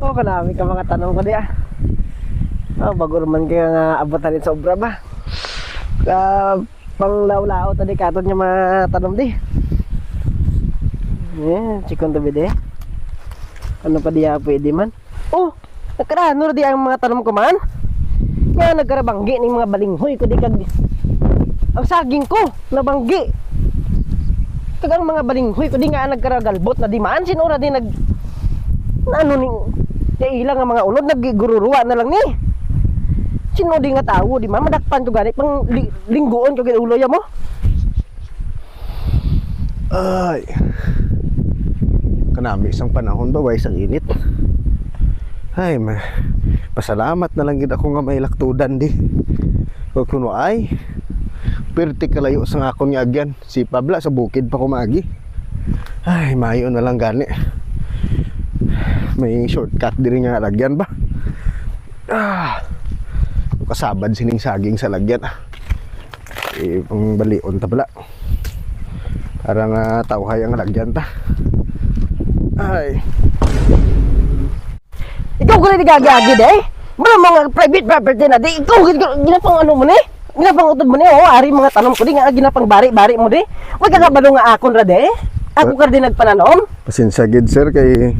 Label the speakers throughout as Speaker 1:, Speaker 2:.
Speaker 1: Oh, kanami ka mga tanong ko di ah. Oh, bago naman kaya nga abot na rin sa obra ba. Ka pang law-lao tadi katon niya matanong di. Yeah, chikon tabi di. Ano pa diya pwede man? Oh, nagkarano di ang mga tanong ko man? Nga nagkarabanggi ning mga balinghoy ko di kag ang saging ko nabanggi. Kag ang mga balinghoy ko di nga nagkaragalbot na di man sinura di nag na ano ning ya ilang nga mga ulod naggigururuwa na lang ni. Sino di nga tawo di man madakpan to gani pang li, linggoon ko ulo ya mo.
Speaker 2: Ay. Kanami isang panahon ba, way isang init. Ay, ma pasalamat na lang gid ako nga may laktudan di. Kung kuno ay, perti kalayo sa nga akong agyan. Si Pabla sa bukid pa kumagi. Ay, mayo na lang gani. May shortcut diri nga lagyan ba? Ah. Kasabad sining saging sa lagyan. ah. Eh, pang balion ta pala. Para nga tawhay ang lagyan ta. Ay,
Speaker 1: Ikaw ko rin gagagi de. Mga mga private property na di ikaw ginapang ano mo ni? Ginapang utod mo ni oh, ari mga tanom ko di nga ginapang bari-bari mo di. Wag ka nga akon ra de. Ako ka din nagpananom.
Speaker 2: pasensya gid sir kay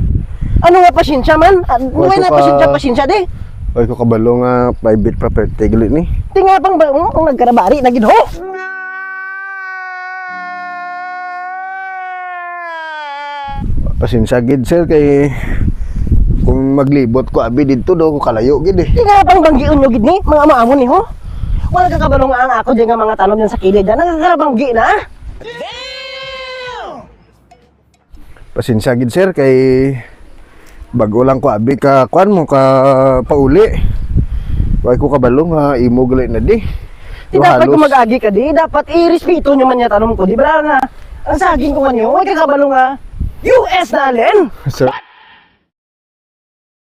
Speaker 1: Ano nga pasensya man? Na
Speaker 2: Wag ko ka-
Speaker 1: pasensya pasensya de.
Speaker 2: Oy ko kabalo nga private property gali ni.
Speaker 1: Di nga pang ba- um, kung nagkarabari na gid ho.
Speaker 2: Pasensya gid sir kay kung maglibot ko abi didto do ko kalayo gid eh.
Speaker 1: Di nga pang banggion nyo gid ni mga maamon ni ho. Wala ka kabalo nga ang ako di nga mga tanom yan sa kilid. na Nagkakarabanggi na.
Speaker 2: Pasensya gid sir kay bago lang ko abi ka kwan mo ka pauli. Way ko kabalo nga imo gali na di.
Speaker 1: Di dapat kung mag-agi ka di, dapat i-respeto nyo man yung tanong ko. Di ba nga, ang saging ko man yun, huwag ka kabalo nga, US na alin.
Speaker 2: Sir.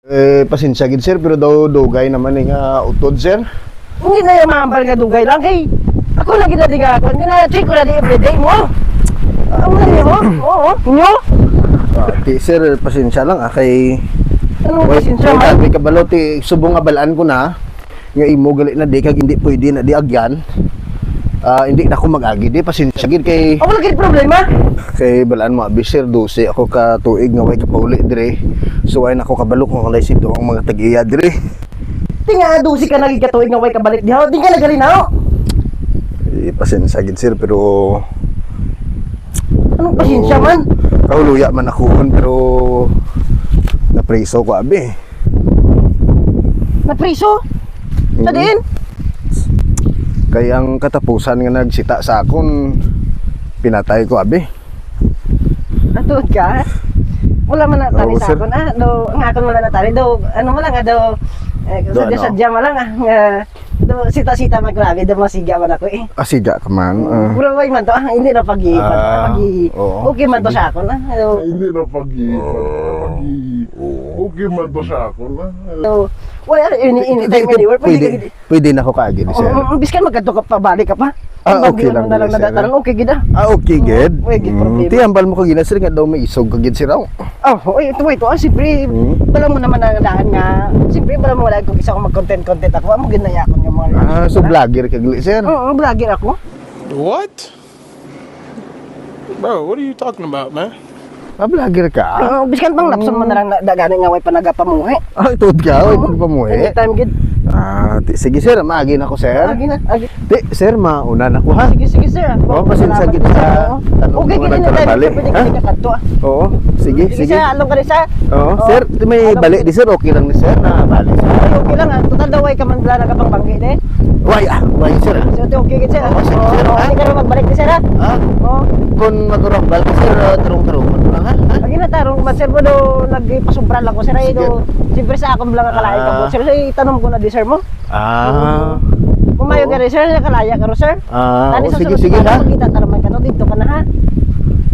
Speaker 2: Eh, pasensya gid sir pero daw dugay naman ni nga utod sir.
Speaker 1: Hindi na yung mahambal nga dugay lang, kay ako lagi na di gagawin, gina-check ko na di everyday mo. Ang na niyo, oo, nyo.
Speaker 2: Ah, ti sir, pasensya lang ah kay Wait,
Speaker 1: pasensya
Speaker 2: wait,
Speaker 1: man?
Speaker 2: sabi ka balo, ti subong nga balaan ko na nga imo gali na di kag hindi pwede na di agyan. Ah, hindi na ako mag-agi di pasensya gid kay
Speaker 1: Ako lagi problema.
Speaker 2: kay balaan mo abi sir dose ako ka tuig nga way ka pauli dire. So ay nako kabalo kung kalay sito ang mga tag-iya dire.
Speaker 1: Di nga, dusi ka naging katuig nga way kabalik di Di ka nagalinaw.
Speaker 2: Eh, pasensya gid sir pero
Speaker 1: Anong pasensya man?
Speaker 2: Kahuluya man ako pero napriso ko abi.
Speaker 1: Napriso? Sa
Speaker 2: Mhm.
Speaker 1: din?
Speaker 2: Kay ang katapusan nga nagsita sa akon pinatay ko abi.
Speaker 1: Atod ka? Wala man na tani
Speaker 2: Oo,
Speaker 1: sa akon ah. Do, ang akon wala na tani. Do, ano mo lang ah, do, eh,
Speaker 2: Do, ano?
Speaker 1: sadya-sadya mo lang ah. Do, sita-sita maggrabe, do masiga man ako eh.
Speaker 2: Asidya ka man. ah.
Speaker 1: Puro way man to, ah, hindi na pag
Speaker 2: Ah,
Speaker 1: pag
Speaker 2: oo.
Speaker 1: Okay man to sa akon ah. Do,
Speaker 3: Hindi na pag-iipan. Okay man to sa ako na.
Speaker 1: do, wala, ini, ini, time anywhere, pwede,
Speaker 2: pwede, pwede na ako kaagi ni sir.
Speaker 1: Oh, biskan magkadto ka pa, balik ka pa.
Speaker 2: Ah,
Speaker 1: Ang
Speaker 2: okay lang
Speaker 1: na lang
Speaker 2: sir.
Speaker 1: nadataran, okay gid ah.
Speaker 2: Ah, okay, good.
Speaker 1: Oo, okay,
Speaker 2: Mm,
Speaker 1: problema.
Speaker 2: Ti, ambal mo kagina, sir, nga daw may isog kagid si raw.
Speaker 1: Oh, oy, ito ito, ah, siyempre,
Speaker 2: Hmm.
Speaker 1: bala mo naman ang daan nga, siyempre, bala mo wala kung isa ko mag-content-content ako, amo ginayakon yung mga
Speaker 2: Ah, so vlogger kagli, sir.
Speaker 1: Oo, vlogger ako.
Speaker 4: What? Bro, what are you talking about, man?
Speaker 2: Ah, vlogger ka?
Speaker 1: Oo, biskan pang lapson mo na lang na dagani nga way panagapamuhi.
Speaker 2: Ah, ituod ka, ituod pa mo eh.
Speaker 1: Anytime gid.
Speaker 2: Ah, ti, sige sir, maagi na ako, sir.
Speaker 1: Agi na, agi.
Speaker 2: Ti, sir, mauna na ko, ha?
Speaker 1: Sige, sige sir.
Speaker 2: Oo, pasensya gid sa tanong
Speaker 1: Okay, gid
Speaker 2: na
Speaker 1: na tayo.
Speaker 2: nagkabali,
Speaker 1: Pwede
Speaker 2: ha?
Speaker 1: ka kakadto. ah.
Speaker 2: Oo, sige,
Speaker 1: Sige,
Speaker 2: sige.
Speaker 1: sir, along ka rin sa.
Speaker 2: Oo,
Speaker 1: Oo.
Speaker 2: sir, may
Speaker 1: Alam
Speaker 2: bali
Speaker 1: ko.
Speaker 2: di, sir, okay lang ni sir, na bali, sir.
Speaker 1: Ay, okay lang ah. Total daw way ka man bala nagapang-banggi de.
Speaker 2: Why, ah, why, sir, ah?
Speaker 1: So, okay gid sir.
Speaker 2: Oo, sige, sir,
Speaker 1: Oo,
Speaker 2: ha?
Speaker 1: Hindi ka rin magbalik ni sir ha.
Speaker 2: Ah,
Speaker 1: Oo.
Speaker 2: kung magurong bal, sir, ah, mo lang, ha? Ha?
Speaker 1: Lagi na tarong sir mo do nagpasubra lang ko sir ay do. Siyempre sa akong lang kalaya ka po.
Speaker 2: Ah.
Speaker 1: Sir, ay tanong ko na di sir mo.
Speaker 2: Ah,
Speaker 1: Kumayo
Speaker 2: Oo.
Speaker 1: ka rin sir, kalaya ka ro sir.
Speaker 2: ah,
Speaker 1: Tani
Speaker 2: oh, sige, sige,
Speaker 1: na
Speaker 2: ha?
Speaker 1: Magkita taraman ka no dito ka na ha.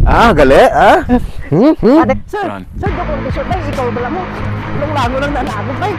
Speaker 2: Ah, gali, ah? Hmm, hmm?
Speaker 1: Ate, sir, sir, do ko sir, ay ikaw bala mo. Nung lago lang na lago kay.